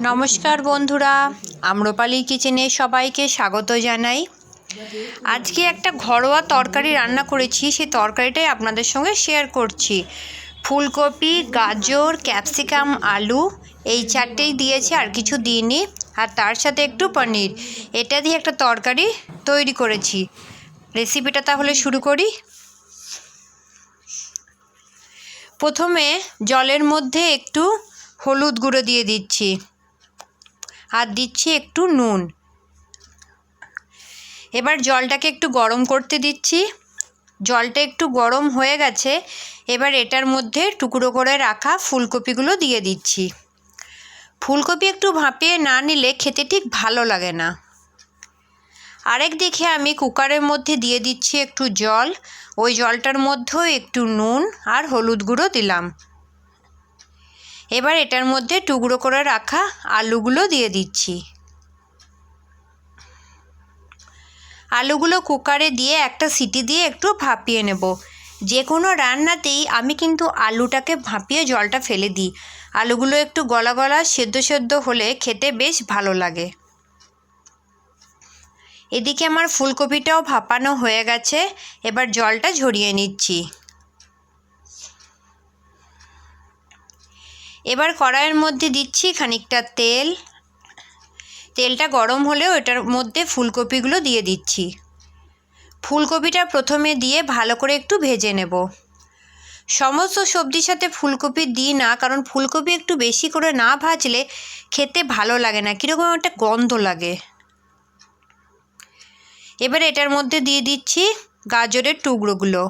নমস্কার বন্ধুরা, আম্রপালি কিচেনে সবাইকে স্বাগত জানাই। আজকে একটা ঘরোয়া তরকারি রান্না করেছি, সেই তরকারিটাই আপনাদের সঙ্গে শেয়ার করছি। ফুলকপি, গাজর ক্যাপসিকাম আলু, এই চারটেই দিয়েছি, আর কিছু দিইনি। আর তার সাথে একটু পনির, এটা দিয়ে একটা তরকারি তৈরি করেছি। রেসিপিটা তাহলে শুরু করি। প্রথমে জলের মধ্যে একটু হলুদ গুঁড়ো দিয়ে দিচ্ছি। আর দিচ্ছি একটু নুন। এবার জলটাকে একটু গরম করতে দিচ্ছি। জলটা একটু গরম হয়ে গেছে, এবার এটার মধ্যে টুকরো করে রাখা ফুলকপিগুলো দিয়ে দিচ্ছি। ফুলকপি একটু ভাপিয়ে না নিলে খেতে ঠিক ভালো লাগে না। আরেক দিকে আমি কুকারের মধ্যে দিয়ে দিচ্ছি একটু জল। ওই জলটার মধ্যেও একটু নুন আর হলুদ গুঁড়ো দিলাম। এবার এটার মধ্যে টুকরো করে রাখা আলুগুলো দিয়ে দিচ্ছি। আলুগুলো কুকারে দিয়ে একটা সিটি দিয়ে একটু ভাপিয়ে নেব। যে কোনো রান্নাতেই আমি কিন্তু আলুটাকে ভাপিয়ে জলটা ফেলে দিই। আলুগুলো একটু গলা গলা সেদ্ধ সেদ্ধ হলে খেতে বেশ ভালো লাগে। এদিকে আমার ফুলকপিটাও ভাপানো হয়ে গেছে। এবার জলটা ঝরিয়ে নিচ্ছি। এবার কড়াইয়ের মধ্যে দিচ্ছি খানিকটা তেল। তেলটা গরম হলেও এটার মধ্যে ফুলকপিগুলো দিয়ে দিচ্ছি। ফুলকপিটা প্রথমে দিয়ে ভালো করে একটু ভেজে নেব। সমস্ত সবজির সাথে ফুলকপি দিই না, কারণ ফুলকপি একটু বেশি করে না ভাজলে খেতে ভালো লাগে না, কীরকম একটা গন্ধ লাগে। এবার এটার মধ্যে দিয়ে দিচ্ছি গাজরের টুকরোগুলো।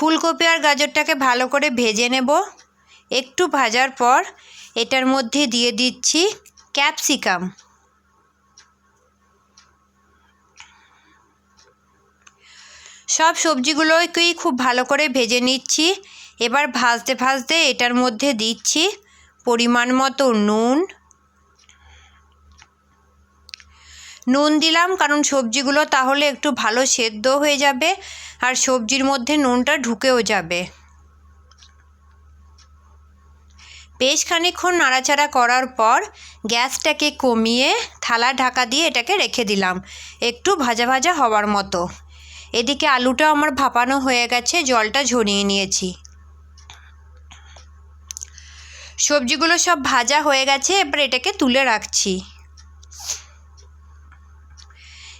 ফুলকপি আর গাজরটাকে ভালো করে ভেজে নেব। একটু ভাজার পর এটার মধ্যে দিয়ে দিচ্ছি ক্যাপসিকাম। সব সবজিগুলোকেই খুব ভালো করে ভেজে নিচ্ছি। এবার ভাজতে ভাজতে এটার মধ্যে দিচ্ছি পরিমাণ মতো নুন নুন দিলাম, কারণ সবজিগুলো তাহলে একটু ভালো সেদ্ধ হয়ে যাবে আর সবজির মধ্যে নুনটা ঢুকেও যাবে। বেশ খানিক্ষণ নাড়াচাড়া করার পর গ্যাসটাকে কমিয়ে থালা ঢাকা দিয়ে এটাকে রেখে দিলাম, একটু ভাজা ভাজা হওয়ার মতো। এদিকে আলুটা আমার ভাপানো হয়ে গেছে, জলটা ঝরিয়ে নিয়েছি। সবজিগুলো সব ভাজা হয়ে গেছে, এবার এটাকে তুলে রাখছি।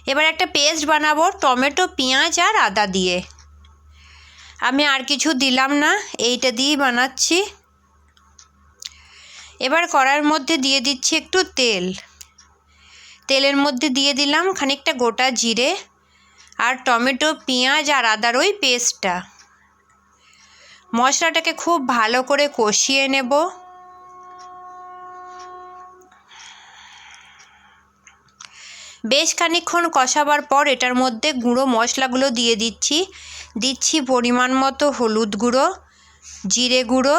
এবার একটা পেস্ট বানাবো, টমেটো, পেঁয়াজ আর আদা দিয়ে। আমি আর কিছু দিলাম না, এইটা দিয়েই বানাচ্ছি। এবার কড়ার মধ্যে দিয়ে দিচ্ছি একটু তেল। তেলের মধ্যে দিয়ে দিলাম খানিকটা গোটা জিরে আর টমেটো, পেঁয়াজ আর আদার ওই পেস্টটা। মশলাটাকে খুব ভালো করে কষিয়ে নেব। বেশ খানিক্ষণ কষাবার পর এটার মধ্যে গুঁড়ো মশলাগুলো দিয়ে দিচ্ছি। দিচ্ছি পরিমাণ মতো হলুদ গুঁড়ো, জিরে গুঁড়ো,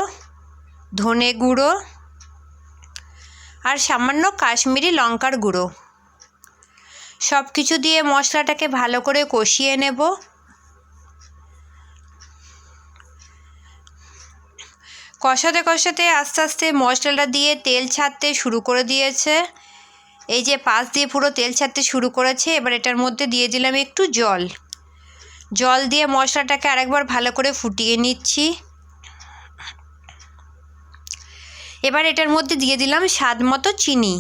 ধনে গুঁড়ো আর সামান্য কাশ্মীরি লঙ্কার গুঁড়ো। সব কিছু দিয়ে মশলাটাকে ভালো করে কষিয়ে নেব। কষাতে কষাতে আস্তে আস্তে মশলাটা দিয়ে তেল ছাড়তে শুরু করে দিয়েছে। এই যে পাশ দিয়ে পুরো তেল ছাড়তে শুরু করেছে, এবার এটার মধ্যে দিয়ে দিলাম একটু জল। জল দিয়ে মশলাটাকে আরেকবার ভালো করে ফুটিয়ে নিচ্ছি। এবার এটার মধ্যে দিয়ে দিলাম স্বাদ মতো চিনি।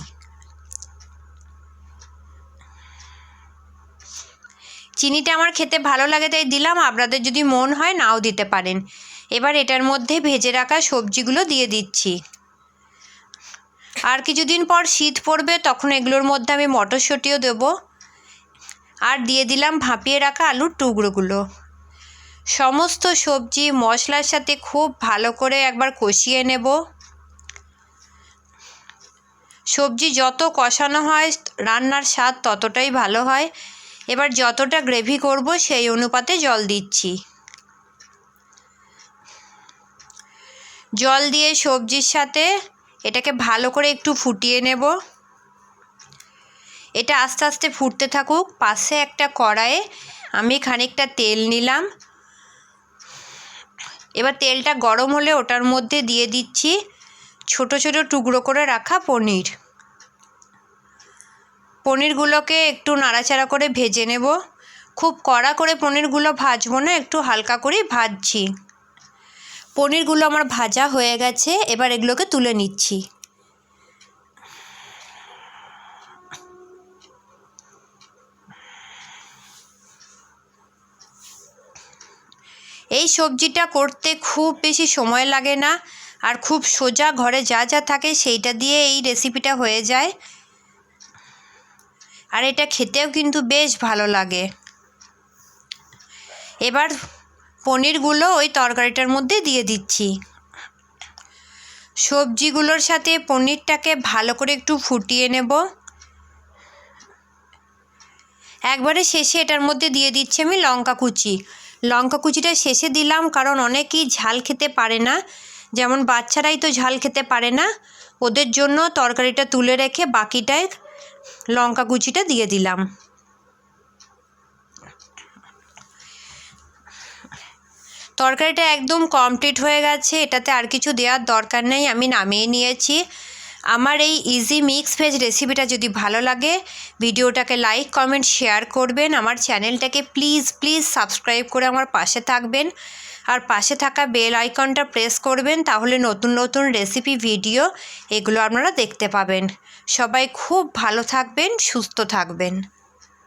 চিনিটা আমার খেতে ভালো লাগে, তাই দিলাম। আপনাদের যদি মন হয়, নাও দিতে পারেন। এবার এটার মধ্যে ভেজে রাখা সবজিগুলো দিয়ে দিচ্ছি। আর কিছুদিন পর শীত পড়বে, তখন এগুলোর মধ্যে আমি মটরশুঁটিও দেবো। আর দিয়ে দিলাম ভাপিয়ে রাখা আলুর টুকরোগুলো। সমস্ত সবজি, মশলার সাথে খুব ভালো করে একবার কষিয়ে নেব। সবজি যত কষানো হয়, রান্নার স্বাদ ততটাই ভালো হয়। এবার যতটা গ্রেভি করব, সেই অনুপাতে জল দিচ্ছি। জল দিয়ে সবজির সাথে এটাকে ভালো করে একটু ফুটিয়ে নেব। এটা আস্তে আস্তে ফুটতে থাকুক। পাশে একটা কড়াইয়ে আমি খানিকটা তেল নিলাম। এবার তেলটা গরম হলে ওটার মধ্যে দিয়ে দিচ্ছি ছোট ছোট টুকরো করে রাখা পনির। পনিরগুলোকে একটু নাড়াচাড়া করে ভেজে নেব। খুব কড়া করে পনিরগুলো ভাজবো না, একটু হালকা করেই ভাজছি। পনিরগুলো আমার ভাজা হয়ে গেছে, এবার এগুলোকে তুলে নিচ্ছি। এই সবজিটা করতে খুব বেশি সময় লাগে না, আর খুব সোজা ঘরে যা যা থাকে সেইটা দিয়ে এই রেসিপিটা হয়ে যায়। আর এটা খেতেও কিন্তু বেশ ভালো লাগে। এবার পনিরগুলো ওই তরকারিটার মধ্যে দিয়ে দিচ্ছি। সবজিগুলোর সাথে পনিরটাকে ভালো করে একটু ফুটিয়ে নেব। একবারে শেষে এটার মধ্যে দিয়ে দিচ্ছি আমি লঙ্কা কুচি। লঙ্কা কুচিটা শেষে দিলাম কারণ অনেকেই ঝাল খেতে পারে না। যেমন বাচ্চারাই তো ঝাল খেতে পারে না। ওদের জন্য তরকারিটা তুলে রেখে বাকিটায় লঙ্কা কুচিটা দিয়ে দিলাম। তরকারিটা একদম কমপ্লিট হয়ে গেছে। এটাতে আর কিছু দেওয়ার দরকার নেই, আমি নামিয়ে নিয়েছি। আমার এই ইজি মিক্স ভেজ রেসিপিটা যদি ভালো লাগে, ভিডিওটাকে লাইক কমেন্ট শেয়ার করবেন। আমার চ্যানেলটাকে প্লিজ প্লিজ সাবস্ক্রাইব করে আমার পাশে থাকবেন। আর পাশে থাকা বেল আইকনটা প্রেস করবেন, তাহলে নতুন নতুন রেসিপি ভিডিও এগুলো আপনারা দেখতে পাবেন। সবাই খুব ভালো থাকবেন, সুস্থ থাকবেন।